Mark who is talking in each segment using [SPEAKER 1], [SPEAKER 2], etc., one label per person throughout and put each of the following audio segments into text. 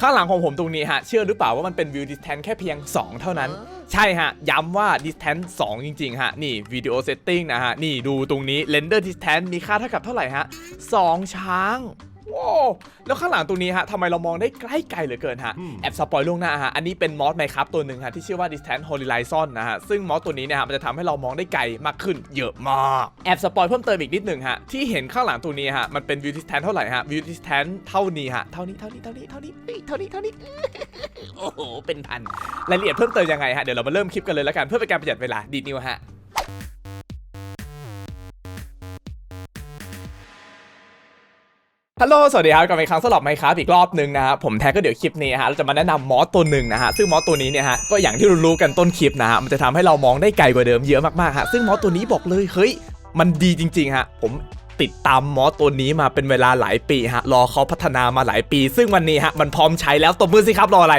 [SPEAKER 1] ข้างหลังของผมตรงนี้ฮะ เชื่อหรือเปล่าว่ามันเป็นวิวดิสแทนแค่เพียง 2 เท่านั้น ใช่ฮะ ย้ำว่า distance 2 จริง ๆ ฮะ นี่ video setting นะฮะ นี่ดูตรงนี้ render distance มีค่าเท่ากับเท่าไหร่ฮะ 2 ช้าง ว้าวแล้วข้างหลังตรงนี้ฮะทำไมเรามองได้ใกล้ไกลเหลือเกินฮะ แอบสปอยล่วงหน้าฮะ อันนี้เป็นมอสไมครับตัวหนึ่งฮะที่ชื่อว่า distance horizon นะฮะ ซึ่งมอสตัวนี้เนี่ยฮะมันจะทำให้เรามองได้ไกลมากขึ้นเยอะมาก แอบสปอยเพิ่มเติมอีกนิดหนึ่งฮะ ที่เห็นข้างหลังตัวนี้ฮะ มันเป็น view distance เท่าไหร่ฮะ view distance เท่านี้ฮะ เท่านี้ เท่านี้ เท่านี้ เท่านี้เฮ้ยเท่านี้ เท่านี้ โอ้โห เป็นพัน รายละเอียดเพิ่มเติมยังไงฮะ เดี๋ยวเรามาเริ่มคลิปกันเลยแล้วกันเพื่อเป็นการประหยัดเวลาดีดนิ้วฮะ ฮัลโหล สวัสดีครับกลับมาอีกครั้งสำหรับไมค์ครับอีกรอบหนึ่งนะครับผมแท็กก็เดี๋ยวคลิปนี้ฮะเราจะมาแนะนำมอสตัวหนึ่งนะฮะซึ่งมอสตัวนี้เนี่ยฮะก็อย่างที่รู้ๆกันต้นคลิปนะฮะมันจะทำให้เรามองได้ไกลกว่าเดิมเยอะมากๆฮะซึ่งมอสตัวนี้บอกเลยเฮ้ยมันดีจริงๆฮะผมติดตามมอสตัวนี้มาเป็นเวลาหลายปีฮะรอเขาพัฒนามาหลายปี ซึ่งวันนี้ฮะมันพร้อมใช้แล้วตบมือสิครับรออะไร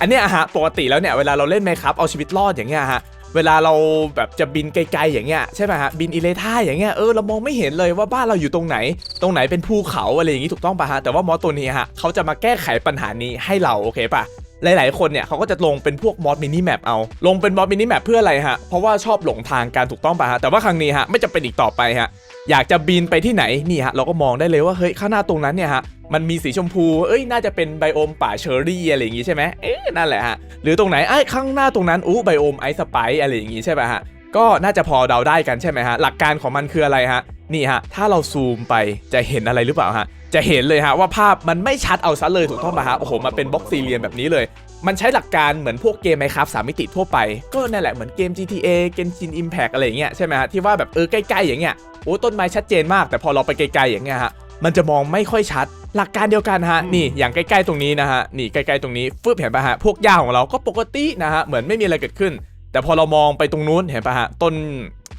[SPEAKER 1] อันเนี้ยฮะปกติแล้วเนี่ยเวลาเราเล่นไหมครับเอาชีวิตรอดอย่างเงี้ยฮะ เวลาเราแบบจะบินไกลๆอย่างเงี้ยใช่ไหมฮะบินอิเลท่าอย่างเงี้ยเออเรามองไม่เห็นเลยว่าบ้านเราอยู่ตรงไหน ตรงไหนเป็นภูเขาอะไรอย่างงี้ถูกต้องป่ะฮะแต่ว่ามอสตัวนี้ฮะเขาจะมาแก้ไขปัญหานี้ให้เราโอเคป่ะหลายๆ คนเนี่ยเขาก็จะลงเป็นพวกมอสมินิแมปเอา ลงเป็นมอสมินิแมปเพื่ออะไรฮะ เพราะว่าชอบหลงทางการถูกต้องป่ะฮะ แต่ว่าครั้งนี้ฮะไม่จำเป็นอีกต่อไปฮะ อยากจะบินไปที่ไหนนี่ฮะเราก็มองได้เลยว่าเฮ้ยข้างหน้าตรงนั้นเนี่ยฮะ มันมีสีชมพู เอ้ย น่าจะเป็นไบโอมป่าเชอร์รี่อะไรอย่างงี้ใช่ไหมเอ๊ะนั่นแหละฮะ หรือตรงไหนไอ้ข้างหน้าตรงนั้นอู้ไบโอมไอซ์สไปอะไรอย่างงี้ใช่ป่ะฮะ ก็น่าจะพอเดาได้กันใช่ไหมฮะ หลักการของมันคืออะไรฮะ นี่ฮะ ถ้าเราซูมไปจะเห็นอะไรหรือเปล่าฮะ จะเห็นเลยฮะว่าภาพมันไม่ชัดเอาซะเลยถูกต้องป่ะฮะ โอ้โห มาเป็นบล็อกสี่เหลี่ยมแบบนี้เลย มันใช้หลักการเหมือนพวกเกมไมครับสามมิติทั่วไป ก็นั่นแหละเหมือนเกม GTA Genshin Impact อะไรอย่างเงี้ยใช่ไหมฮะ ที่ว่าแบบเออใกล้ๆอย่างเงี้ย โอ้ต้นไม้ชัดเจนมาก แต่พอเราไปไกลๆอย่างเงี้ยฮะ มันจะมองไม่ค่อยชัด หลักการเดียวกันฮะนี่อย่างใกล้ๆตรงนี้นะฮะนี่ใกล้ๆตรงนี้ฟึบเห็นปะฮะพวกหญ้าของเราก็ปกตินะฮะเหมือนไม่มีอะไรเกิดขึ้น แต่พอเรามองไปตรงนู้นเห็นปะฮะต้น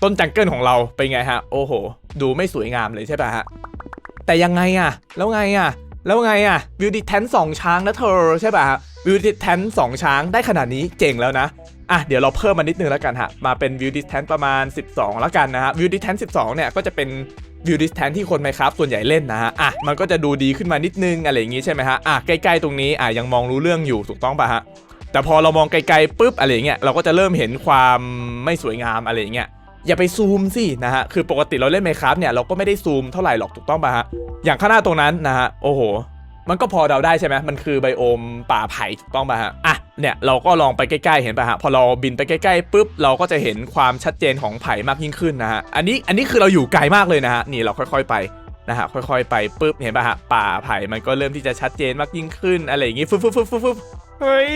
[SPEAKER 1] ต้นจังเกิลของเราเป็นไงฮะโอ้โห ดูไม่สวยงามเลยใช่ปะฮะแต่ยังไงอะแล้วไงอะแล้วไงอะวิวดิแทนสองช้างนะเธอใช่ปะฮะวิวดิสแทนสองช้างได้ขนาดนี้เจ๋งแล้วนะอะเดี๋ยวเราเพิ่มมานิดนึงแล้วกันฮะ มาเป็นวิวดิสแทนประมาณ 12 แล้วกันนะฮะวิวดิสแทน12 เนี่ยก็จะเป็น วิวดิสแทนที่คนไมครับส่วนใหญ่เล่นนะฮะอะมันก็จะดูดีขึ้นมานิดนึงอะไรอย่างงี้ใช่ไหมฮะอะใกล้ๆตรงนี้อะยังมองรู้เรื่องอยู่ถูกต้องป่ะฮะแต่พอเรามองไกลๆปุ๊บอะไรอย่างเงี้ยเราก็จะเริ่มเห็นความไม่สวยงามอะไรอย่างเงี้ยอย่าไปซูมสินะฮะคือปกติเราเล่นไมครับเนี่ยเราก็ไม่ได้ซูมเท่าไหร่หรอกถูกต้องป่ะฮะอย่างข้างหน้าตรงนั้นนะฮะโอ้โหมันก็พอเดาได้ใช่ไหมมันคือไบโอมป่าไผ่ถูกต้องป่ะฮะอะ เนี่ยเราก็ลองไปใกล้ๆเห็นป่ะฮะพอเราบินไปใกล้ๆปุ๊บเราก็จะเห็นความชัดเจนของไผ่มากยิ่งขึ้นนะฮะอันนี้อันนี้คือเราอยู่ไกลมากเลยนะฮะนี่เราค่อยๆไปนะฮะค่อยๆไปปุ๊บเห็นป่ะฮะป่าไผ่มันก็เริ่มที่จะชัดเจนมากยิ่งขึ้นอะไรอย่างงี้ฟึบฟึบฟึบฟึบฟึบเฮ้ย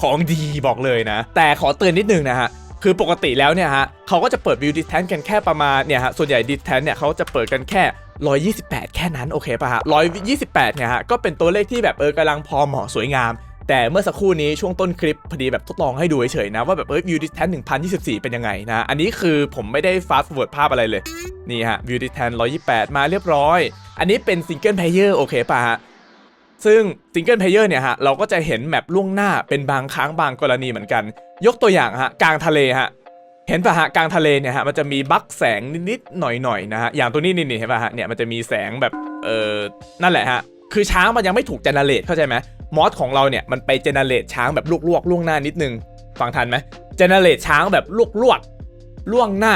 [SPEAKER 1] ของดีบอกเลยนะ แต่ขอเตือนนิดนึงนะฮะคือปกติแล้วเนี่ยฮะเขาก็จะเปิดวิวดิสแทนกันแค่ประมาณเนี่ยฮะส่วนใหญ่ดิสแทนเนี่ยเขาจะเปิดกันแค่ 128 แค่นั้นโอเคป่ะฮะ128เนี่ยฮะก็เป็นตัวเลขที่แบบเออกำลังพอเหมาะสวยงาม แต่เมื่อสักครู่นี้ช่วงต้นคลิปพอดีแบบทดลองให้ดูเฉยๆนะว่าแบบเออวิวดิสแทน1024เป็นยังไงนะอันนี้คือผมไม่ได้ฟาสต์เวิร์ดภาพอะไรเลยนี่ฮะวิวดิสแทน128มาเรียบร้อย อันนี้เป็นซิงเกิลเพลเยอร์โอเคป่ะฮะซึ่งซิงเกิลเพลเยอร์เนี่ยฮะเราก็จะเห็นแมปล่วงหน้าเป็นบางครั้งบางกรณีเหมือนกัน ยกตัวอย่างฮะกลางทะเลฮะเห็นป่ะฮะกลางทะเลเนี่ยฮะมันจะมีบั๊กแสงนิดๆหน่อยๆนะฮะอย่างตัวนี้นี่เห็นป่ะฮะเนี่ยมันจะมีแสงแบบเออนั่นแหละฮะ คือช้างมันยังไม่ถูกเจเนเรตเข้าใจไหมมอสของเราเนี่ยมันไปเจเนเรตช้างแบบลวกๆล่วงหน้านิดนึงฟังทันไหมเจเนเรตช้างแบบลวกๆล่วงหน้า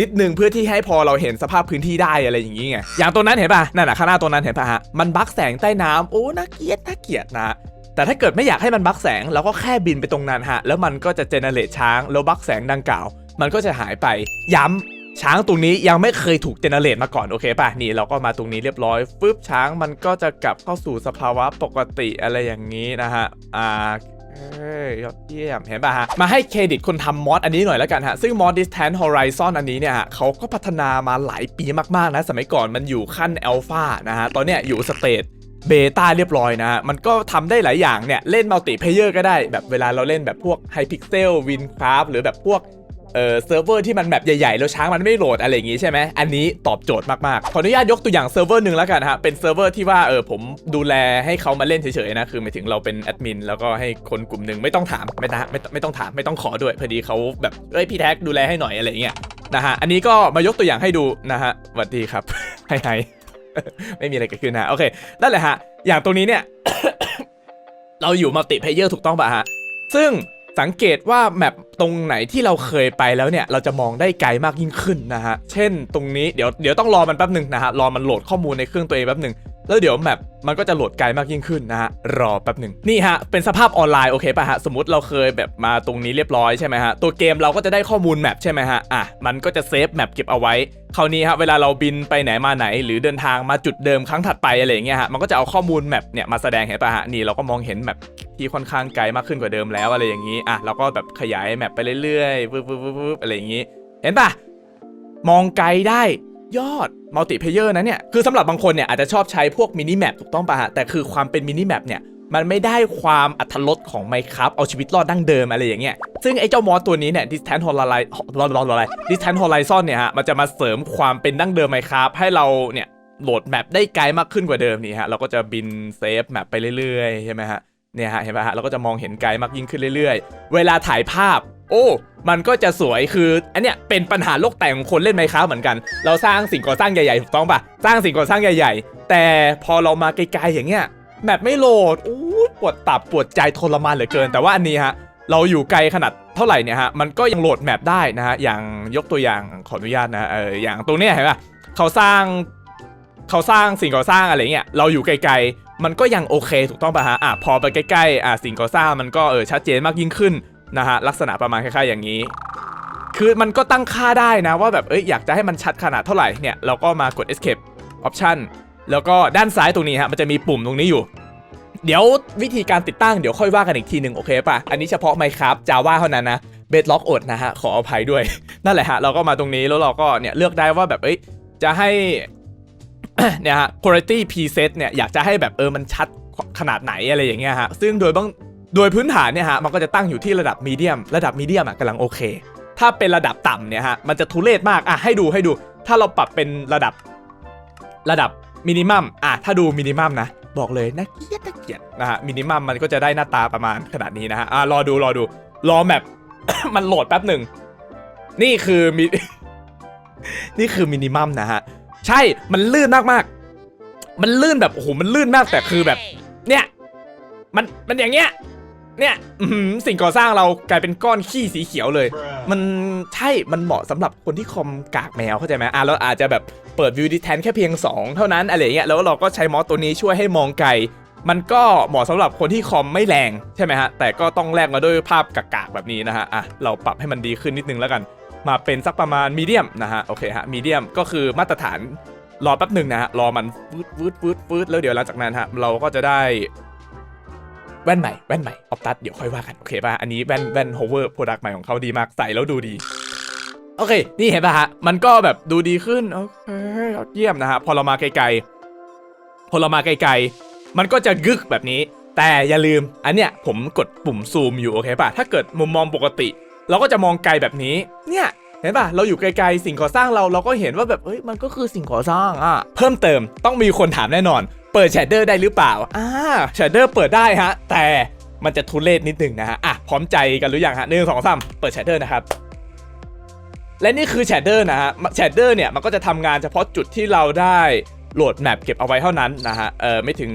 [SPEAKER 1] นิดนึงเพื่อที่ให้พอเราเห็นสภาพพื้นที่ได้อะไรอย่างงี้ไงอย่างตัวนั้นเห็นป่ะนั่นน่ะข้างหน้าตัวนั้นเห็นป่ะฮะมันบักแสงใต้น้ำโอ้น่าเกลียดน่าเกลียดนะแต่ถ้าเกิดไม่อยากให้มันบักแสงเราก็แค่บินไปตรงนั้นฮะแล้วมันก็จะเจเนเรตช้างแล้วบักแสงดังกล่าว มันก็จะหายไปย้ำ ช้างตรงนี้ยังไม่เคยถูกเจเนเรตมาก่อนโอเคป่ะนี่เราก็มาตรงนี้เรียบร้อยฟึบช้างมันก็จะกลับเข้าสู่สภาวะปกติอะไรอย่างนี้นะฮะอ่าเอ้ยยอดเยี่ยมเห็นป่ะฮะ มาให้เครดิตคนทำมอดอันนี้หน่อยแล้วกันฮะ ซึ่งมอด Distant Horizon อันนี้เนี่ยฮะเขาก็พัฒนามาหลายปีมากๆนะ สมัยก่อนมันอยู่ขั้นอัลฟานะฮะ ตอนเนี้ยอยู่สเตจเบต้าเรียบร้อยนะฮะ มันก็ทำได้หลายอย่างเนี่ย เล่นมัลติเพเยอร์ก็ได้แบบเวลาเราเล่นแบบพวกไฮพิกเซลวินคราฟหรือแบบพวก เอ่อเซิร์ฟเวอร์ที่มันแบบใหญ่ๆ แล้วช้างมันไม่โหลดอะไรอย่างงี้ใช่ไหมอันนี้ตอบโจทย์มากๆ ขออนุญาตยกตัวอย่างเซิร์ฟเวอร์หนึ่งแล้วกันฮะเป็นเซิร์ฟเวอร์ที่ว่าเออผมดูแลให้เขามาเล่นเฉยๆนะคือหมายถึงเราเป็นแอดมินแล้วก็ให้คนกลุ่มหนึ่งไม่ต้องถามไม่ต้องไม่ต้องไม่ต้องถามไม่ต้องขอด้วยพอดีเขาแบบเอ้ยพี่แท็กดูแลให้หน่อยอะไรอย่างเงี้ยนะฮะอันนี้ก็มายกตัวอย่างให้ดูนะฮะสวัสดีครับไฮไฮไม่มีอะไรเกิดขึ้นนะโอเคนั่นแหละฮะอย่างตรงนี้เนี่ยเราอยู่มัลติเพเยอร์ถูกต้องป่ะฮะซึ่ง สังเกตว่าแมปตรงไหนที่เราเคยไปแล้วเนี่ย เราจะมองได้ไกลมากยิ่งขึ้นนะฮะ เช่นตรงนี้เดี๋ยวเดี๋ยวต้องรอมันแป๊บหนึ่งนะฮะ รอมันโหลดข้อมูลในเครื่องตัวเองแป๊บหนึ่งแล้วเดี๋ยวแมปมันก็จะโหลดไกลมากยิ่งขึ้นนะฮะ รอแป๊บหนึ่งนี่ฮะ เป็นสภาพออนไลน์โอเคป่ะฮะ สมมติเราเคยแบบมาตรงนี้เรียบร้อยใช่ไหมฮะ ตัวเกมเราก็จะได้ข้อมูลแมปใช่ไหมฮะ อะ มันก็จะเซฟแมปเก็บเอาไว้ คราวนี้ฮะ เวลาเราบินไปไหนมาไหน หรือเดินทางมาจุดเดิมครั้งถัดไปอะไรอย่างเงี้ยฮะ มันก็จะเอาข้อมูลแมปเนี่ยมาแสดงเห็นป่ะฮะ นี่เราก็มองเห็นแมป ที่ค่อนข้างไกลมากขึ้นกว่าเดิมแล้วอะไรอย่างนี้อะเราก็แบบขยายแมปไปเรื่อยๆวึบวึบวึบวึบอะไรอย่างนี้ เห็นปะมองไกลได้ยอดมัลติเพเยอร์นะเนี่ยคือสำหรับบางคนเนี่ยอาจจะชอบใช้พวกมินิแมปถูกต้องป่ะฮะแต่คือความเป็นมินิแมปเนี่ยมันไม่ได้ความอัตรสของ Minecraft เอาชีวิตรอดดั้งเดิมอะไรอย่างเงี้ย ซึ่งไอ้เจ้ามอสตัวนี้เนี่ย Distant Horizon รอรอรออะไร Distant Horizon เนี่ยฮะ มันจะมาเสริมความเป็นดั้งเดิม Minecraft ให้เราเนี่ยโหลดแมปได้ไกลมากขึ้นกว่าเดิมนี่ฮะ เราก็จะบินเซฟแมปไปเรื่อยๆ ใช่ไหมฮะ เนี่ยฮะเห็นไหมฮะเราก็จะมองเห็นไกลมากยิ่งขึ้นเรื่อยๆ เวลาถ่ายภาพ โอ้ มันก็จะสวยคืออันเนี้ยเป็นปัญหาโลกแตกของคนเล่นไมค้าเหมือนกัน เราสร้างสิ่งก่อสร้างใหญ่ๆถูกต้องปะสร้างสิ่งก่อสร้างใหญ่ ๆ แต่พอเรามาไกลๆอย่างเงี้ยแมปไม่โหลดอู้ปวดตับปวดใจทรมานเหลือเกิน แต่ว่าอันนี้ฮะเราอยู่ไกลขนาดเท่าไหร่เนี่ยฮะมันก็ยังโหลดแมปได้นะฮะอย่างยกตัวอย่างขออนุญาตนะเอออย่างตรงเนี้ยเห็นปะเขาสร้างเขาสร้างสิ่งก่อสร้างอะไรเงี้ยเราอยู่ไกลๆ มันก็ยังโอเคถูกต้องป่ะฮะอะพอไปใกล้ๆอะสิ่งก่อสร้างมันก็เออชัดเจนมากยิ่งขึ้นนะฮะลักษณะประมาณคล้ายๆอย่างนี้ คือมันก็ตั้งค่าได้นะว่าแบบเอ้ยอยากจะให้มันชัดขนาดเท่าไหร่เนี่ยเราก็มากด escape option แล้วก็ด้านซ้ายตรงนี้ฮะมันจะมีปุ่มตรงนี้อยู่ เดี๋ยววิธีการติดตั้งเดี๋ยวค่อยว่ากันอีกทีหนึ่งโอเคป่ะ อันนี้เฉพาะ Minecraft Java เท่านั้นนะ Bedrock อดนะฮะขออภัยด้วย นั่นแหละฮะเราก็มาตรงนี้แล้วเราก็เนี่ยเลือกได้ว่าแบบเอ้ยจะให้ เนี่ยฮะ quality preset เนี่ยอยากจะให้แบบเออมันชัดขนาดไหนอะไรอย่างเงี้ยฮะ ซึ่งโดยบางโดยพื้นฐานเนี่ยฮะมันก็จะตั้งอยู่ที่ระดับมีเดียมระดับมีเดียมอะกำลังโอเค ถ้าเป็นระดับต่ำเนี่ยฮะมันจะทุเรศมากอะให้ดูให้ดู ถ้าเราปรับเป็นระดับระดับมินิมัมอะถ้าดูมินิมัมนะบอกเลยนะเกียดนะเกียดนะฮะมินิมัมมันก็จะได้หน้าตาประมาณขนาดนี้นะฮะอะรอดูรอดูรอแมปมันโหลดแป๊บหนึ่งนี่คือมินี่คือมินิมัมนะฮะ ใช่มันลื่นมากๆมันลื่นแบบโอ้โหมันลื่นมากแต่คือแบบ เนี่ย มันมันอย่างเงี้ยเนี่ยอื้อหือสิ่งก่อสร้างเรากลายเป็นก้อนขี้สีเขียวเลย มันใช่มันเหมาะสำหรับคนที่คอมกากแมวเข้าใจไหมอะเราอาจจะแบบเปิดวิวดิแทนแค่เพียง 2 เท่านั้นอะไรอย่างเงี้ยแล้วเราก็ใช้มอสตัวนี้ช่วยให้มองไกลมันก็เหมาะสำหรับคนที่คอมไม่แรงใช่ไหมฮะแต่ก็ต้องแลกมาด้วยภาพกากๆแบบนี้นะฮะอะเราปรับให้มันดีขึ้นนิดนึงแล้วกัน มาเป็นสักประมาณมีเดียมนะฮะโอเคฮะมีเดียมก็คือมาตรฐานรอแป๊บหนึ่งนะฮะรอมันฟืดฟืดฟืดฟืดแล้วเดี๋ยวหลังจากนั้นฮะเราก็จะได้แว่นใหม่แว่นใหม่ออฟตัสเดี๋ยวค่อยว่ากันโอเคป่ะอันนี้แว่นแว่นโฮเวอร์โปรดักต์ใหม่ของเขาดีมากใส่แล้วดูดีโอเค นี่เห็นป่ะฮะ มันก็แบบดูดีขึ้น โอเคยอดเยี่ยมนะฮะ พอเรามาไกลๆ พอเรามาไกลๆ มันก็จะกึกแบบนี้ แต่อย่าลืม อันเนี้ยผมกดปุ่มซูมอยู่ โอเคป่ะ ถ้าเกิดมุมมองปกติ เราก็จะมองไกลแบบนี้ เนี่ยเห็นป่ะ เราอยู่ไกลๆสิ่งก่อสร้างเราเราก็เห็นว่าแบบเอ้ยมันก็คือสิ่งก่อสร้างอะ เพิ่มเติมต้องมีคนถามแน่นอน เปิดแชดเดอร์ได้หรือเปล่าอ่าแชดเดอร์เปิดได้ฮะ แต่มันจะทุเรศนิดหนึ่งนะฮะอะพร้อมใจกันหรือยังฮะหนึ่งสองสามเปิดแชดเดอร์นะครับและนี่คือแชดเดอร์นะฮะแชดเดอร์เนี่ยมันก็จะทำงานเฉพาะจุดที่เราได้โหลดแมปเก็บเอาไว้เท่านั้นนะฮะเออไม่ถึง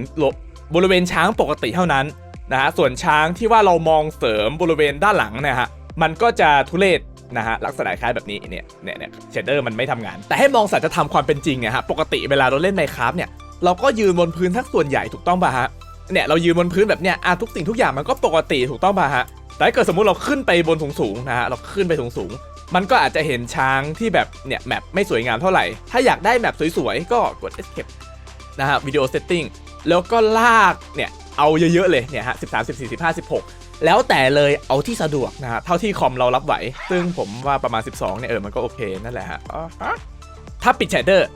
[SPEAKER 1] บริเวณช้างปกติเท่านั้นนะฮะส่วนช้างที่ว่าเรามองเสริมบริเวณด้านหลังเนี่ยฮะ มันก็จะทุเรศนะฮะลักษณะคล้ายแบบนี้เนี่ยเนี่ยเนี่ยเชดเดอร์มันไม่ทำงาน แต่ให้มองสัจธรรมความเป็นจริงเนี่ยฮะปกติเวลาเราเล่นไมครับเนี่ยเราก็ยืนบนพื้นทั้งส่วนใหญ่ถูกต้องป่ะฮะเนี่ยเรายืนบนพื้นแบบเนี้ยอะทุกสิ่งทุกอย่างมันก็ปกติถูกต้องป่ะฮะแต่ถ้าเกิดสมมุติเราขึ้นไปบนสูงๆนะฮะเราขึ้นไปสูงๆมันก็อาจจะเห็นช้างที่แบบเนี่ยแมปไม่สวยงามเท่าไหร่ ถ้าอยากได้แมปสวยๆก็กด escape นะฮะวิดีโอเซตติ้งแล้วก็ลากเนี่ยเอาเยอะๆเลยเนี่ยฮะ13 14 15 16 แล้วแต่เลยเอาที่สะดวกนะฮะเท่าที่คอมเรารับไหว ซึ่งผมว่าประมาณ 12เนี่ยเออมันก็โอเคนั่นแหละฮะอ๋อฮะถ้าปิดแชเดอร์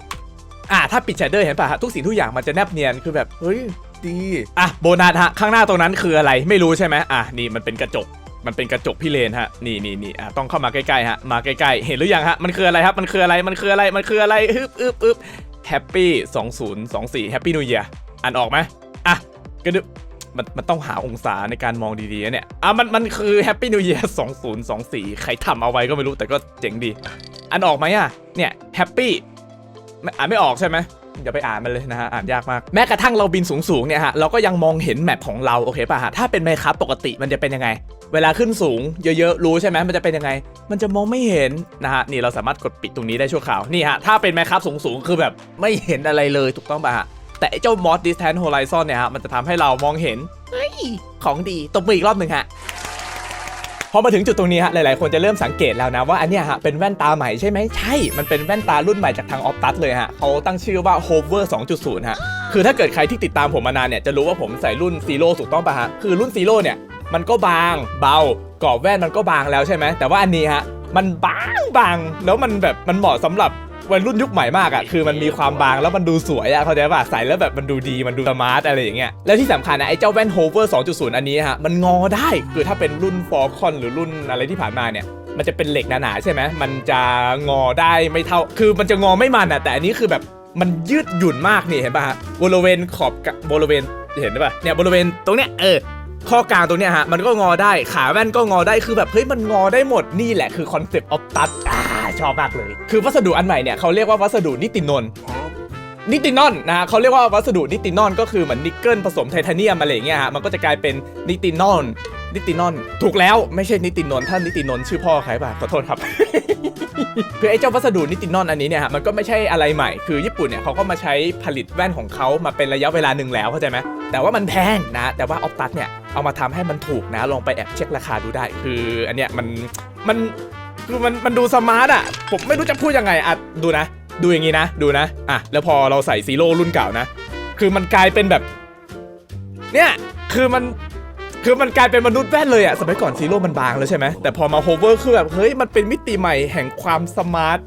[SPEAKER 1] อะถ้าปิดแชเดอร์เห็นป่ะฮะทุกสิ่งทุกอย่างมันจะแนบเนียนคือแบบเฮ้ยดีอะโบนัสฮะข้างหน้าตรงนั้นคืออะไรไม่รู้ใช่ไหมอะนี่มันเป็นกระจกมันเป็นกระจกพี่เลนฮะนี่นี่นี่อะต้องเข้ามาใกล้ๆฮะมาใกล้ๆเห็นหรือยังฮะมันคืออะไรครับมันคืออะไรมันคืออะไรมันคืออะไรอึบอึบอึบแฮปปี้2024แฮปปี้นิวเยียร์อ่านออกไหมอะกระดึบ มันมันต้องหาองศาในการมองดีๆเนี่ยอะมันมันคือ Happy New Year 2024ใครทำเอาไว้ก็ไม่รู้แต่ก็เจ๋งดี อันออกไหมอะ เนี่ย Happy ไม่อ่านไม่ออกใช่ไหมอย่าไปอ่านมันเลยนะฮะ อ่านยากมาก แม้กระทั่งเราบินสูงๆเนี่ยฮะ เราก็ยังมองเห็นแมปของเรา โอเคป่ะฮะ ถ้าเป็นไมครับปกติมันจะเป็นยังไง เวลาขึ้นสูงเยอะๆ รู้ใช่ไหมมันจะเป็นยังไง มันจะมองไม่เห็นนะฮะ นี่เราสามารถกดปิดตรงนี้ได้ชั่วคราว นี่ฮะ ถ้าเป็นไมครับสูงๆ คือแบบไม่เห็นอะไรเลยถูกต้องป่ะฮะ แต่ไอ้เจ้ามอส Distance Horizon เนี่ยฮะมันจะทำให้เรามองเห็นเฮ้ยของดีตบมืออีกรอบหนึ่งฮะพอมาถึงจุดตรงนี้ฮะหลายๆ คนจะเริ่มสังเกตแล้วนะว่าอันเนี้ยฮะเป็นแว่นตาใหม่ใช่ไหมใช่ มันเป็นแว่นตารุ่นใหม่จากทางออฟตัสเลยฮะเขาตั้งชื่อว่า Hover 2.0 ฮะ คือถ้าเกิดใครที่ติดตามผมมานานเนี่ยจะรู้ว่าผมใส่รุ่นซีโร่ถูกต้องป่ะฮะ คือรุ่นซีโร่เนี่ยมันก็บางเบากรอบแว่นมันก็บางแล้วใช่ไหมแต่ว่าอันนี้ฮะมันบางบางแล้วมันแบบมันเหมาะสำหรับ วัยรุ่นยุคใหม่มากอะ่ะคือมันมีความบางแล้วมันดูสวยอะ่ะเขาใจป่ะใส่แล้วแบบมันดูดีมันดูสมาร์ทอะไรอย่างเงี้ยแล้วที่สำคัญนะไอ้เจ้าแว่น Hover 2.0 อันนี้ฮะมันงอได้คือถ้าเป็นรุ่น f o r c o n หรือรุ่นอะไรที่ผ่านมาเนี่ยมันจะเป็นเหล็กหนาๆใช่ไหมมันจะงอได้ไม่เท่า คือมันจะงอไม่มันอะแต่อันนี้คือแบบมันยืดหยุ่นมากนี่เห็นป่ะฮะบริเวณขอบบริเวณเห็นได้ป่ะเนี่ยบริเวณตรงเนี้ยเออ ข้อกลางตรงเนี้ยฮะมันก็งอได้ขาแว่นก็งอได้คือแบบเฮ้ยมันงอได้หมดนี่แหละคือคอนเซปต์ออฟตัสอ่าชอบมากเลย คือวัสดุอันใหม่เนี่ยเขาเรียกว่าวัสดุนิตินนท์นิตินอนนะฮะเขาเรียกว่าวัสดุนิตินอนก็คือเหมือนนิกเกิลผสมไทเทเนียมอะไรอย่างเงี้ยฮะมันก็จะกลายเป็นนิตินอนนิตินอนถูกแล้วไม่ใช่นิตินนท์ท่านนิตินนท์ชื่อพ่อใครป่ะขอโทษครับ คือไอ้เจ้าวัสดุนิตินอนอันนี้เนี่ยฮะมันก็ไม่ใช่อะไรใหม่ คือญี่ปุ่นเนี่ยเขาก็มาใช้ผลิตแว่นของเขามาเป็นระยะเวลาหนึ่งแล้วเข้าใจไหมแต่ว่ามันแพงนะแต่ว่าออฟตัสเนี่ย เอามาทำให้มันถูกนะ ลองไปแอบเช็คราคาดูได้ คืออันเนี้ยมันมันคือมันมันดูสมาร์ทอะ ผมไม่รู้จะพูดยังไงอะดูนะ ดูอย่างนี้นะ ดูนะ อะ แล้วพอเราใส่ซีโร่รุ่นเก่านะ คือมันกลายเป็นแบบ เนี่ย คือมัน คือมันกลายเป็นมนุษย์แว่นเลยอะสมัยก่อนซีโร่มันบางแล้วใช่ไหม แต่พอมาโฮเวอร์คือแบบ เฮ้ย มันเป็นมิติใหม่แห่งความสมาร์ท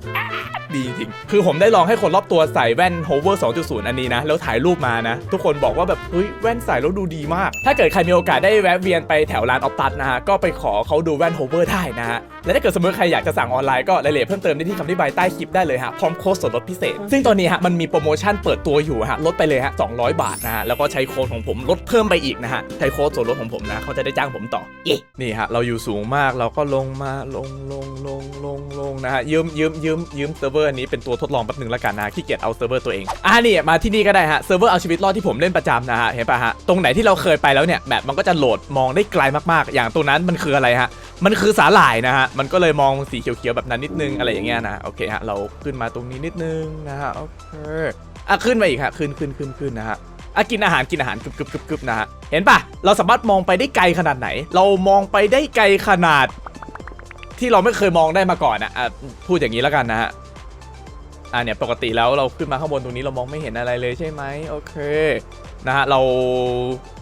[SPEAKER 1] ดีจริง คือผมได้ลองให้คนรอบตัวใส่แว่น Hover 2.0 อันนี้นะ แล้วถ่ายรูปมานะ ทุกคนบอกว่าแบบเฮ้ยแว่นใส่แล้วดูดีมาก ถ้าเกิดใครมีโอกาสได้แวะเวียนไปแถวร้านออฟตัสนะฮะ ก็ไปขอเขาดูแว่น Hover ได้นะฮะ และถ้าเกิดสมมติใครอยากจะสั่งออนไลน์ก็รายละเอียดเพิ่มเติมได้ที่คำอธิบายใต้คลิปได้เลยฮะ พร้อมโค้ดส่วนลดพิเศษ ซึ่งตอนนี้ฮะมันมีโปรโมชั่นเปิดตัวอยู่ฮะ ลดไปเลยฮะ 200 บาทนะฮะ แล้วก็ใช้โค้ดของผมลดเพิ่มไปอีกนะฮะ ใช้โค้ดส่วนลดของผมนะเขาจะได้จ้างผมต่อเย้นี่ฮะเราอยู่สูงมากเราก็ลงมาลงลงลงลงลงนะฮะยืมยืมยืมยืมเซิร์ฟเวอร์อันนี้เป็นตัวทดลองแป๊บหนึงแล้วกันนะขี้เกียจเอาเซิร์ฟเวอร์ตัวเองอ่านี่มาที่นี่ก็ได้ฮะเซิร์ฟเวอร์เอาชีวิตรอดที่ผมเล่นประจำนะฮะเห็นปะฮะตรงไหนที่เราเคยไปแล้วเนี่ยแบบมันก็จะโหลดมองได้ไกลมากๆ อย่างตรงนั้นมันคืออะไรฮะมันคือสาหร่ายนะฮะมันก็เลยมองสีเขียวๆแบบนั้นนิดนึงอะไรอย่างเงี้ยนะโอเคฮะเราขึ้นมาตรงนี้นิดนึงนะฮะโอเคอะขึ้นมาอีกฮะขึ้นขึ้นขึ้นขึ้นนะฮะอะกินอาหารกินอาหารกึบกึบกึบกึบนะฮะเห็นปะเราสามารถมองไปได้ไกลขนาดไหน เรามองไปได้ไกลขนาด ที่เราไม่เคยมองได้มาก่อนอะะพูดอย่างนี้แล้วกันนะฮะ อะเนี่ยปกติแล้วเราขึ้นมาข้างบนตรงนี้เรามองไม่เห็นอะไรเลยใช่ไหมโอเคนะฮะเรา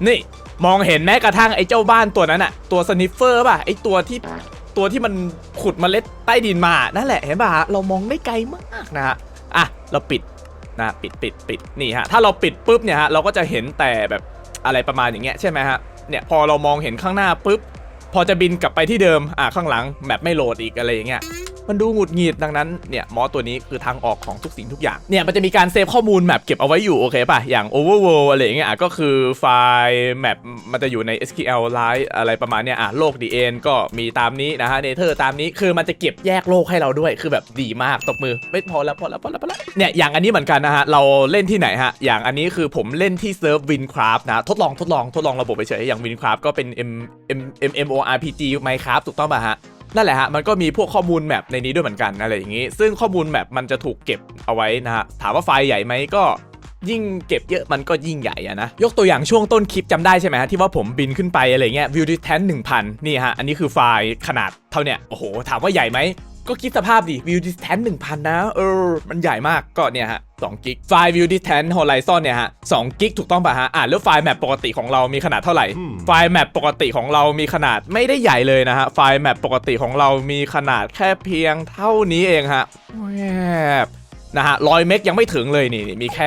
[SPEAKER 1] นี่มองเห็นแม้กระทั่งไอ้เจ้าบ้านตัวนั้นอะตัวสนิฟเฟอร์ป่ะไอ้ตัวที่ตัวที่มันขุดเมล็ดใต้ดินมานั่นแหละเห็นป่ะฮะเรามองได้ไกลมากนะฮะอะเราปิดนะปิดปิดปิดนี่ฮะถ้าเราปิดปุ๊บเนี่ยฮะเราก็จะเห็นแต่แบบอะไรประมาณอย่างเงี้ยใช่ไหมฮะเนี่ยพอเรามองเห็นข้างหน้าปุ๊บพอจะบินกลับไปที่เดิมอะข้างหลังแมปไม่โหลดอีกอะไรอย่างเงี้ย มันดูหงุดหงิดดังนั้นเนี่ยมอสตัวนี้คือทางออกของทุกสิ่งทุกอย่างเนี่ยมันจะมีการเซฟข้อมูลแมปเก็บเอาไว้อยู่โอเคป่ะอย่าง overworld อะไรอย่างเงี้ยอะก็คือไฟล์แมปมันจะอยู่ใน SQL Lite อะไรประมาณเนี้ยอะโลก DN ก็มีตามนี้นะฮะ Nether ตามนี้คือมันจะเก็บแยกโลกให้เราด้วยคือแบบดีมากตบมือไม่พอแล้วพอแล้วพอแล้วพอแล้วเนี่ยอย่างอันนี้เหมือนกันนะฮะเราเล่นที่ไหนฮะอย่างอันนี้คือผมเล่นที่เซิร์ฟ Wincraft นะทดลองทดลองทดลองระบบไปเฉยอย่าง Wincraft ก็เป็น M M M M O R P G Minecraft ถูกต้องป่ะฮะ นั่นแหละฮะมันก็มีพวกข้อมูลแมปในนี้ด้วยเหมือนกันอะไรอย่างนี้ ซึ่งข้อมูลแมปมันจะถูกเก็บเอาไว้นะฮะถามว่าไฟล์ใหญ่ไหมก็ยิ่งเก็บเยอะมันก็ยิ่งใหญ่อะนะ ยกตัวอย่างช่วงต้นคลิปจำได้ใช่ไหมฮะที่ว่าผมบินขึ้นไปอะไรเงี้ยวิวดิแทนหนึ่งพันนี่ฮะ อันนี้คือไฟล์ขนาดเท่าเนี้ยโอ้โห ถามว่าใหญ่ไหม ก็คิดสภาพดิ view distance 1000นะเออมันใหญ่มากก็เนี่ยฮะ2กิกไฟล์ view distance horizon เนี่ยฮะ2กิกถูกต้องป่ะฮะอ่าแล้วไฟล์แมปปกติของเรามีขนาดเท่าไหร่ ไฟล์แมปปกติของเรามีขนาดไม่ได้ใหญ่เลยนะฮะ ไฟล์แมปปกติของเรามีขนาดแค่เพียงเท่านี้เองฮะแวบนะฮะร้อยเมกยังไม่ถึงเลยนี่นี่มีแค่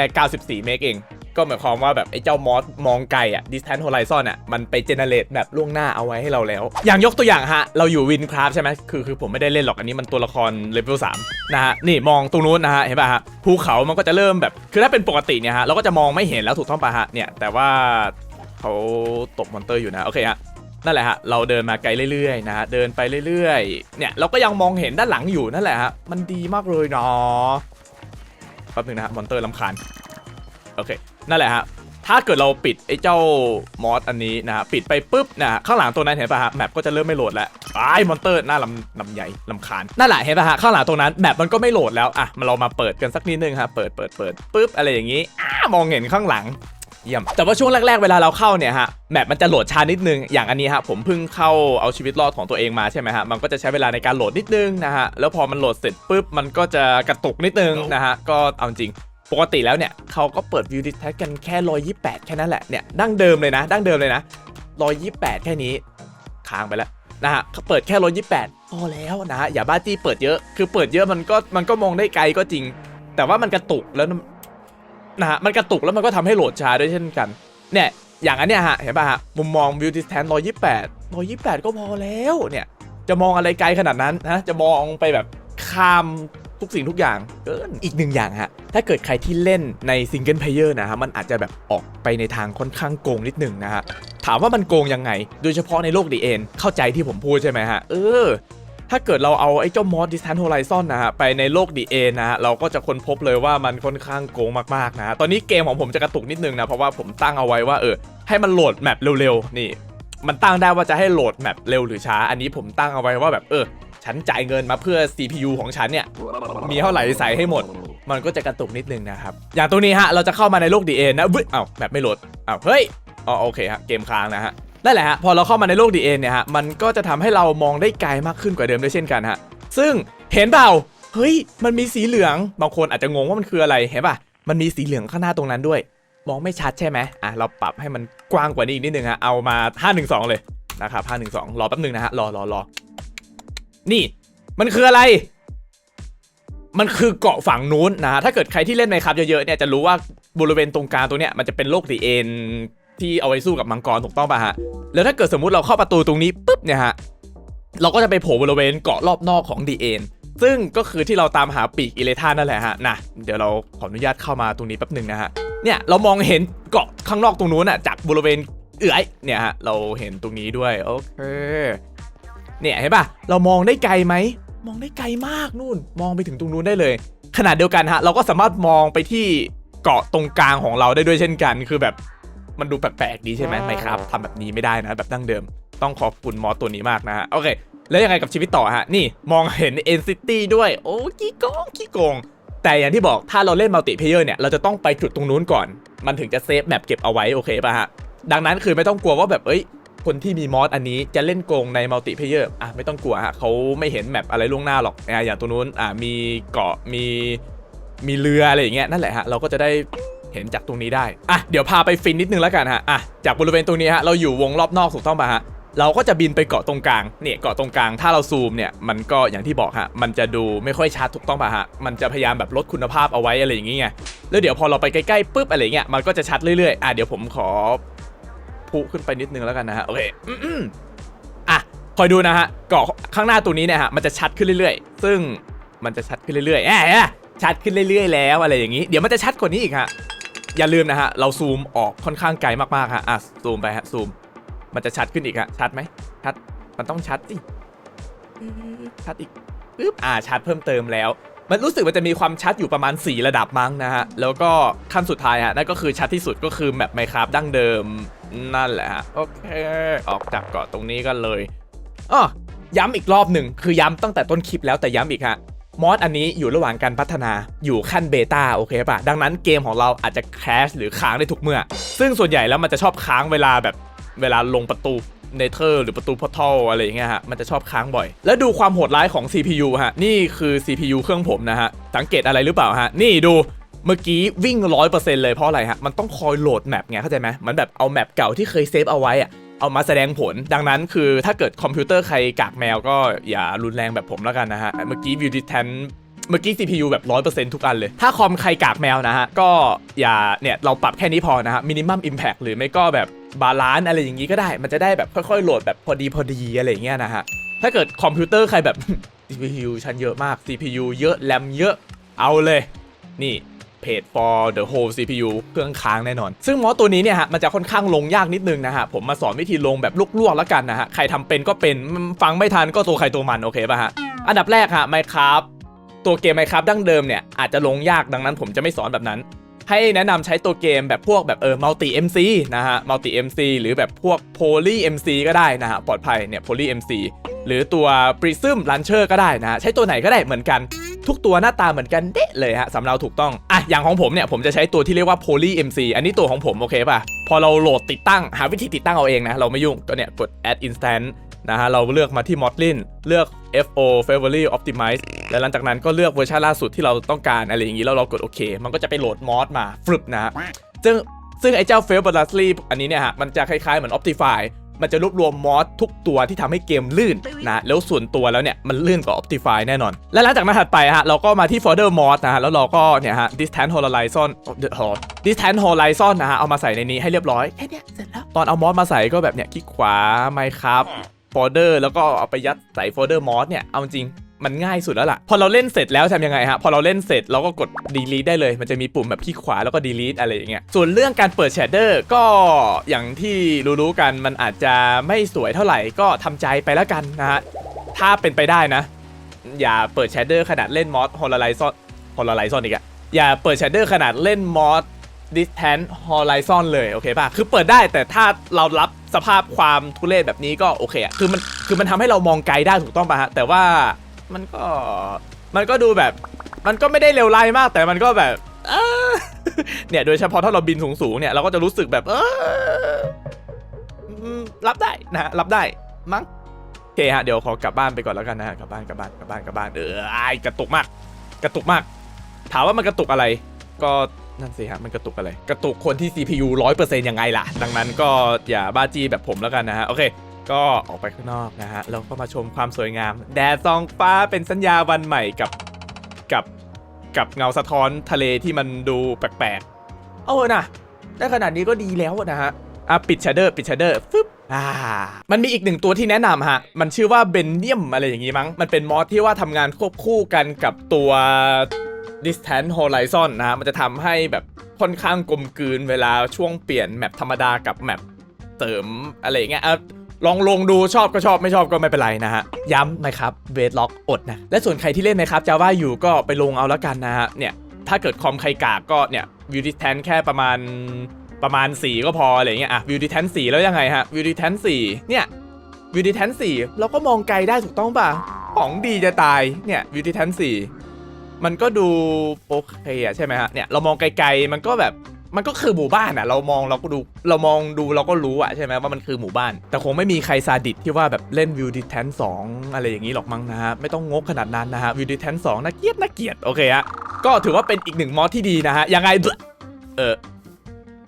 [SPEAKER 1] 94 เมกเอง ก็หมายความว่าแบบไอ้เจ้ามอสมองไกลอะ distance horizon อะมันไปเจเนเรตแบบล่วงหน้าเอาไว้ให้เราแล้ว อย่างยกตัวอย่างฮะ เราอยู่วินคราฟใช่ไหมคือคือผมไม่ได้เล่นหรอกอันนี้มันตัวละครเลเวล3นะฮะ นี่มองตรงนู้นนะฮะ เห็นป่ะฮะ ภูเขามันก็จะเริ่มแบบ คือถ้าเป็นปกติเนี่ยฮะ เราก็จะมองไม่เห็นแล้วถูกต้องป่ะฮะ เนี่ย แต่ว่าเขาตบมอนเตอร์อยู่นะ โอเคฮะนั่นแหละฮะ เราเดินมาไกลเรื่อยๆนะฮะ เดินไปเรื่อยๆ เนี่ย เราก็ยังมองเห็นด้านหลังอยู่นั่นแหละฮะ มันดีมากเลยเนาะแป๊บนึงนะฮะ มอนเตอร์ลำคาญ โอเค นั่นแหละฮะ ถ้าเกิดเราปิดไอ้เจ้ามอสอันนี้นะฮะ ปิดไปปุ๊บนะฮะข้างหลังตัวนั้นเห็นป่ะฮะ แมปก็จะเริ่มไม่โหลดแล้วไอ้มอนเตอร์หน้าลำลำใหญ่ลำคาญ นั่นแหละเห็นป่ะฮะ ข้างหลังตรงนั้นแมปมันก็ไม่โหลดแล้ว อะ มาเรามาเปิดกันสักนิดนึงฮะ เปิดเปิดเปิดปุ๊บอะไรอย่างงี้อ่ามองเห็นข้างหลังเยี่ยมแต่ว่าช่วงแรกๆ เวลาเราเข้าเนี่ยฮะแมปมันจะโหลดช้านิดนึง อย่างอันนี้ฮะผมเพิ่งเข้าเอาชีวิตรอดของตัวเองมาใช่ไหมฮะ มันก็จะใช้เวลาในการโหลดนิดนึงนะฮะ แล้วพอมันโหลดเสร็จปุ๊บมันก็จะกระตุกนิดนึงนะฮะ ก็เอาจริง ปกติแล้วเนี่ยเขาก็เปิดวิวดิสแท็กกันแค่ 128 แค่นั้นแหละเนี่ยดั้งเดิมเลยนะ ดั้งเดิมเลยนะ 128 แค่นี้ค้างไปแล้วนะฮะเขาเปิดแค่ 128พอแล้วนะอย่าบ้าจี้เปิดเยอะคือเปิดเยอะมันก็มันก็มองได้ไกลก็จริง แต่ว่ามันกระตุกแล้วนะฮะมันกระตุกแล้วมันก็ทำให้โหลดช้าด้วยเช่นกันเนี่ยอย่างอันเนี้ยฮะเห็นป่ะฮะมุมมอง view distance 128 128ก็พอแล้วเนี่ยจะมองอะไรไกลขนาดนั้นนะจะมองไปแบบข้าม ทุกสิ่งทุกอย่างเกินอีกหนึ่งอย่างฮะ ถ้าเกิดใครที่เล่นใน single player นะฮะ มันอาจจะแบบออกไปในทางค่อนข้างโกงนิดหนึ่งนะฮะ ถามว่ามันโกงยังไง โดยเฉพาะในโลกดีเอ็นเข้าใจที่ผมพูดใช่ไหมฮะ เออ ถ้าเกิดเราเอาไอ้เจ้ามอส Distance Horizon นะฮะ ไปในโลก DA นะฮะ เราก็จะค้นพบเลยว่ามันค่อนข้างโกงมากๆนะฮะ ตอนนี้เกมของผมจะกระตุกนิดนึงนะ เพราะว่าผมตั้งเอาไว้ว่าเออ ให้มันโหลดแมปเร็วๆ นี่ มันตั้งได้ว่าจะให้โหลดแมปเร็วหรือช้า อันนี้ผมตั้งเอาไว้ว่าแบบเออ ฉันจ่ายเงินมาเพื่อ CPU ของฉันเนี่ย มีเท่าไหร่ใส่ให้หมด มันก็จะกระตุกนิดนึงนะครับ อย่างตรงนี้ฮะ เราจะเข้ามาในโลก DA นะวึเอ้าแบบไม่โหลดเอ้าเฮ้ยอ๋อโอเคฮะเกมค้างนะฮะนั่นแหละฮะพอเราเข้ามาในโลก DA เนี่ยฮะมันก็จะทำให้เรามองได้ไกลมากขึ้นกว่าเดิมด้วยเช่นกันฮะซึ่งเห็นเปล่าเฮ้ย มันมีสีเหลือง บางคนอาจจะงงว่ามันคืออะไร เห็นป่ะ มันมีสีเหลืองข้างหน้าตรงนั้นด้วย มองไม่ชัดใช่ไหมอะ เราปรับให้มันกว้างกว่านี้อีกนิดนึงฮะ เอามา 512 เลยนะครับ512 รอแป๊บนึงนะฮะ รอรอรอ นี่ มันคืออะไร มันคือเกาะฝั่งนู้นนะฮะถ้าเกิดใครที่เล่นในครับเยอะๆเนี่ยจะรู้ว่าบริเวณตรงกลางตัวเนี้ยมันจะเป็นโลกดีเอ็นที่เอาไว้สู้กับมังกรถูกต้องป่ะฮะ แล้วถ้าเกิดสมมุติเราเข้าประตูตรงนี้ปุ๊บเนี่ยฮะ เราก็จะไปโผล่บริเวณเกาะรอบนอกของดีเอ็นซึ่งก็คือที่เราตามหาปีกอิเลธานนั่นแหละฮะนะเดี๋ยวเราขออนุญาตเข้ามาตรงนี้แป๊บหนึ่งนะฮะ เนี่ยเรามองเห็นเกาะข้างนอกตรงนู้นอะจากบริเวณเอื้อยเนี่ยฮะเราเห็นตรงนี้ด้วยโอเค เนี่ยเห็นป่ะเรามองได้ไกลไหมมองได้ไกลมากนู่น มองไปถึงตรงนู้นได้เลย ขนาดเดียวกันฮะเราก็สามารถมองไปที่เกาะตรงกลางของเราได้ด้วยเช่นกัน คือแบบมันดูแปลกๆดีใช่ไหมไม่ครับทำแบบนี้ไม่ได้นะแบบดั้งเดิม ต้องขอบคุณมอสตัวนี้มากนะฮะโอเค แล้วยังไงกับชีวิตต่อฮะนี่มองเห็นเอ็นซิตี้ด้วยโอ้ขี้โกงขี้โกงแต่อย่างที่บอกถ้าเราเล่นมัลติเพเยอร์เนี่ยเราจะต้องไปจุดตรงนู้นก่อน มันถึงจะเซฟแมปเก็บเอาไว้โอเคป่ะฮะดังนั้นคือไม่ต้องกลัวว่าแบบเอ้ย คนที่มีมอสอันนี้จะเล่นโกงในมัลติเพเยอร์อะไม่ต้องกลัวฮะเขาไม่เห็นแมปอะไรล่วงหน้าหรอกอะอย่างตัวนู้นอะมีเกาะมีมีเรืออะไรอย่างเงี้ยนั่นแหละฮะเราก็จะได้เห็นจากตรงนี้ได้อะเดี๋ยวพาไปฟินนิดนึงแล้วกันฮะอะจากบริเวณตรงนี้ฮะเราอยู่วงรอบนอกถูกต้องป่ะฮะเราก็จะบินไปเกาะตรงกลางเนี่ยเกาะตรงกลางถ้าเราซูมเนี่ยมันก็อย่างที่บอกฮะมันจะดูไม่ค่อยชัดถูกต้องป่ะฮะมันจะพยายามแบบลดคุณภาพเอาไว้อะไรอย่างเงี้ยแล้วเดี๋ยวพอเราไปใกล้ๆปุ๊บอะไรเงี้ยมันก็จะชัดเรื่อยๆอะเดี๋ยวผมขอ พุขึ้นไปนิดนึงแล้วกันนะฮะโอเคอืมๆอะคอยดูนะฮะเกาะข้างหน้าตัวนี้เนี่ยฮะมันจะชัดขึ้นเรื่อยๆ ซึ่งมันจะชัดขึ้นเรื่อยๆแอะแอะชัดขึ้นเรื่อยๆ แล้วอะไรอย่างนี้ เดี๋ยวมันจะชัดกว่านี้อีกฮะอย่าลืมนะฮะเราซูมออกค่อนข้างไกลมากๆฮะอะซูมไปฮะซูม มันจะชัดขึ้นอีกฮะชัดไหมชัดมันต้องชัดสิชัดอีกปึ๊บอ่าชัดเพิ่มเติมแล้ว มันรู้สึกมันจะมีความชัดอยู่ประมาณ 4 ระดับมั้งนะฮะ แล้วก็ขั้นสุดท้ายฮะนั่นก็คือชัดที่สุดก็คือแมปไมครับดั้งเดิมนั่นแหละฮะโอเค ออกจากเกาะตรงนี้กันเลยอ้อย้ำอีกรอบหนึ่งคือย้ำตั้งแต่ต้นคลิปแล้วแต่ย้ำอีกฮะมอสอันนี้อยู่ระหว่างการพัฒนาอยู่ขั้นเบต้าโอเคป่ะ ดังนั้นเกมของเราอาจจะแครชหรือค้างได้ทุกเมื่อ ซึ่งส่วนใหญ่แล้วมันจะชอบค้างเวลาแบบเวลาลงประตู เนเธอร์หรือประตูพอร์ทัลอะไรอย่างเงี้ยฮะมันจะชอบค้างบ่อย แล้วดูความโหดร้ายของ CPU ฮะนี่คือ CPU เครื่องผมนะฮะสังเกตอะไรหรือเปล่าฮะนี่ดูเมื่อกี้วิ่ง100%เลยเพราะอะไรฮะ มันต้องคอยโหลดแมปไงเข้าใจไหมมันแบบเอาแมปเก่าที่เคยเซฟเอาไว้อะเอามาแสดงผล ดังนั้นคือถ้าเกิดคอมพิวเตอร์ใครกากแมวก็อย่ารุนแรงแบบผมแล้วกันนะฮะ เมื่อกี้ View d i s t a n เมื่อกี้ CPU แบบ 100%ทุกอันเลย ถ้าคอมใครกากแมวนะฮะ ก็อย่าเนี่ย เราปรับแค่นี้พอนะฮะ minimum impact หรือไม่ก็แบบบาลานซ์อะไรอย่างงี้ก็ได้ มันจะได้แบบค่อยๆโหลดแบบพอดีพอดีอะไรอย่างเงี้ยนะฮะ ถ้าเกิดคอมพิวเตอร์ใครแบบ CPU ชั้นเยอะมาก CPU เยอะแรมเยอะเอาเลย นี่เพจ for the whole CPU เครื่องค้างแน่นอน ซึ่งมอสตัวนี้เนี่ยฮะ มันจะค่อนข้างลงยากนิดนึงนะฮะ ผมมาสอนวิธีลงแบบลวกๆแล้วกันนะฮะ ใครทำเป็นก็เป็น ฟังไม่ทันก็ตัวใครตัวมันโอเคป่ะฮะ อันดับแรกฮะ Minecraft ตัวเกม Minecraft ดั้งเดิมเนี่ยอาจจะลงยากดังนั้นผมจะไม่สอนแบบนั้น ให้แนะนำใช้ตัวเกมแบบพวกแบบเออ multi MC นะฮะ multi MC หรือแบบพวก poly MC ก็ได้นะฮะปลอดภัยเนี่ย poly MC หรือตัว prism launcher ก็ได้นะะใช้ตัวไหนก็ได้เหมือนกัน ทุกตัวหน้าตาเหมือนกันเด๊ะเลยฮะสำเราถูกต้องอะอย่างของผมเนี่ยผมจะใช้ตัวที่เรียกว่า poly MC อันนี้ตัวของผมโอเคป่ะพอเราโหลดติดตั้งหาวิธีติดตั้งเอาเองนะเราไม่ยุ่งก็เนี่ยกด add instant นะฮะเราเลือกมาที่ Modlin เลือก FO Favorably Optimize แล้วหลังจากนั้นก็เลือกเวอร์ชันล่าสุดที่เราต้องการอะไรอย่างนี้แล้วเรากดโอเค มันก็จะไปโหลดมอดมาฟึบนะฮะซึ่งซึ่งไอ้เจ้า Favorably อันนี้เนี่ยฮะมันจะคล้ายๆเหมือน Optify มันจะรวบรวมมอสทุกตัวที่ทำให้เกมลื่นนะแล้วส่วนตัวแล้วเนี่ยมันลื่นกว่า Optify แน่นอน และหลังจากนั้นถัดไปฮะเราก็มาที่ folder mod นะฮะแล้วเราก็เนี่ยฮะ distant horizon distant horizon นะฮะเอามาใส่ในนี้ให้เรียบร้อยแค่เนี้ยเสร็จแล้วตอนเอามอสมาใส่ก็แบบเนี่ยคลิกขวา Minecraft โฟลเดอร์แล้วก็เอาไปยัดใส่โฟลเดอร์มอสเนี่ยเอาจริงมันง่ายสุดแล้วล่ะ พอเราเล่นเสร็จแล้วทำยังไงฮะ พอเราเล่นเสร็จเราก็กด delete ได้เลย มันจะมีปุ่มแบบคลิกขวาแล้วก็ delete อะไรอย่างเงี้ย ส่วนเรื่องการเปิด shader ก็อย่างที่รู้ๆกันมันอาจจะไม่สวยเท่าไหร่ก็ทำใจไปแล้วกันนะฮะ ถ้าเป็นไปได้นะ อย่าเปิด shader ขนาดเล่นมอส horizon horizon อีกอะอย่าเปิด shader ขนาดเล่นมอส distant horizon เลยโอเคป่ะ คือเปิดได้แต่ถ้าเรารับ สภาพความทุเรศแบบนี้ก็โอเคอะคือมันคือมันทำให้เรามองไกลได้ถูกต้องป่ะฮะแต่ว่ามันก็มันก็ดูแบบ มันก็ไม่ได้เร็วไล่มาก แต่มันก็แบบเนี่ยโดยเฉพาะถ้าเราบินสูงๆเนี่ยเราก็จะรู้สึกแบบเออรับได้นะรับได้มั้งโอเคฮะเดี๋ยวขอกลับบ้านไปก่อนแล้วกันนะฮะกลับบ้านกลับบ้านกลับบ้านกลับบ้านเออไอ้กระตุกมาก กระตุกมาก ถามว่ามันกระตุกอะไร ก็ นั่นสิฮะมันกระตุกอะไร กระตุกคนที่ CPU 100%ยังไงล่ะ ดังนั้นก็อย่าบ้าจี้แบบผมแล้วกันนะฮะ โอเค ก็ออกไปข้างนอกนะฮะ แล้วก็มาชมความสวยงาม แดดซองฟ้าเป็นสัญญาวันใหม่กับกับกับเงาสะท้อนทะเลที่มันดูแปลกๆ เอาเถอะนะได้ขนาดนี้ก็ดีแล้วนะฮะอะปิดช a เดอร์ปิดช a เดอร์ฟึบอ่ามันมีอีกหนึ่งตัวที่แนะนำฮะ มันชื่อว่าเบนเนียมอะไรอย่างงี้มั้ง มันเป็นมอสที่ว่าทำงานควบคู่กันกับตัว distant horizon นะฮะมันจะทำให้แบบค่อนข้างกลมกลืนเวลาช่วงเปลี่ยนแมปธรรมดากับแมปเสริมอะไรเงี้ยอะลองลงดูชอบก็ชอบไม่ชอบก็ไม่เป็นไรนะฮะ ย้ำนะครับเวทล็อกอดนะ และส่วนใครที่เล่นนะครับจาว่าอยู่ก็ไปลงเอาแล้วกันนะฮะเนี่ยถ้าเกิดคอมใครกากก็เนี่ย view distance แค่ประมาณประมาณ 4 ก็พออะไรเงี้ยอะ view distance 4แล้วยังไงฮะ view distance 4เนี่ย view distance 4เราก็มองไกลได้ถูกต้องป่ะของดีจะตายเนี่ย view distance 4 มันก็ดูโอเคอะใช่ไหมฮะเนี่ยเรามองไกลๆมันก็แบบมันก็คือหมู่บ้านอะเรามองเราก็ดูเรามองดูเราก็รู้อะใช่ไหมว่ามันคือหมู่บ้าน แต่คงไม่มีใครซาดิสที่ว่าแบบเล่น view distance 2อะไรอย่างนี้หรอกมั้งนะฮะไม่ต้องงกขนาดนั้นนะฮะ view distance 2น่าเกลียดน่าเกลียดโอเคฮะก็ถือว่าเป็นอีกหนึ่งมอดที่ดีนะฮะยังไงเออ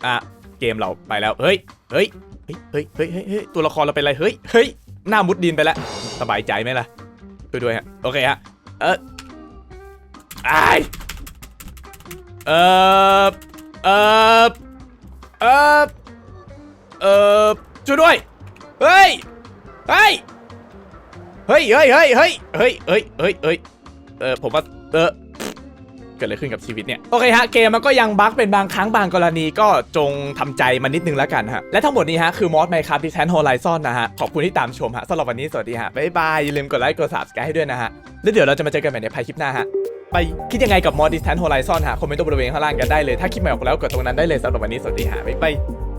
[SPEAKER 1] อะเกมเราไปแล้วเฮ้ยเฮ้ยเฮ้ยเฮ้ยเฮ้ยเฮ้ยเฮ้ยตัวละครเราเป็นอะไรเฮ้ยเฮ้ยหน้ามุดดินไปแล้วสบายใจไหมล่ะช่วยด้วยฮะโอเคฮะเออ ไอายเออเออเออเออช่วยด้วย เฮ้ย เฮ้ย เฮ้ย เฮ้ย เฮ้ย เฮ้ย เฮ้ย เฮ้ย เฮ้ย เฮ้ย เออผมว่า เออเกิดอะไรขึ้นกับชีวิตเนี่ย โอเคฮะ เกมมันก็ยังบั๊กเป็นบางครั้งบางกรณีก็จงทำใจมานิดนึงแล้วกันฮะ และทั้งหมดนี้ฮะ คือมอสไมค์ครับดิแทนโฮไลซอนนะฮะ ขอบคุณที่ตามชมฮะสำหรับวันนี้สวัสดีฮะ บ๊ายบาย อย่าลืมกดไลค์กด subscribe ให้ด้วยนะฮะ แล้วเดี๋ยวเราจะมาเจอกันใหม่ในภายคลิปหน้าฮะ ไปคิดยังไงกับมอสดิสแทนโฮไลซอนฮะคอมเมนต์ตรงบริเวณข้างล่างกันได้เลย ถ้าคิดไม่ออกแล้วกดตรงนั้นได้เลยสำหรับวันนี้สวัสดีฮะบ๊ายบาย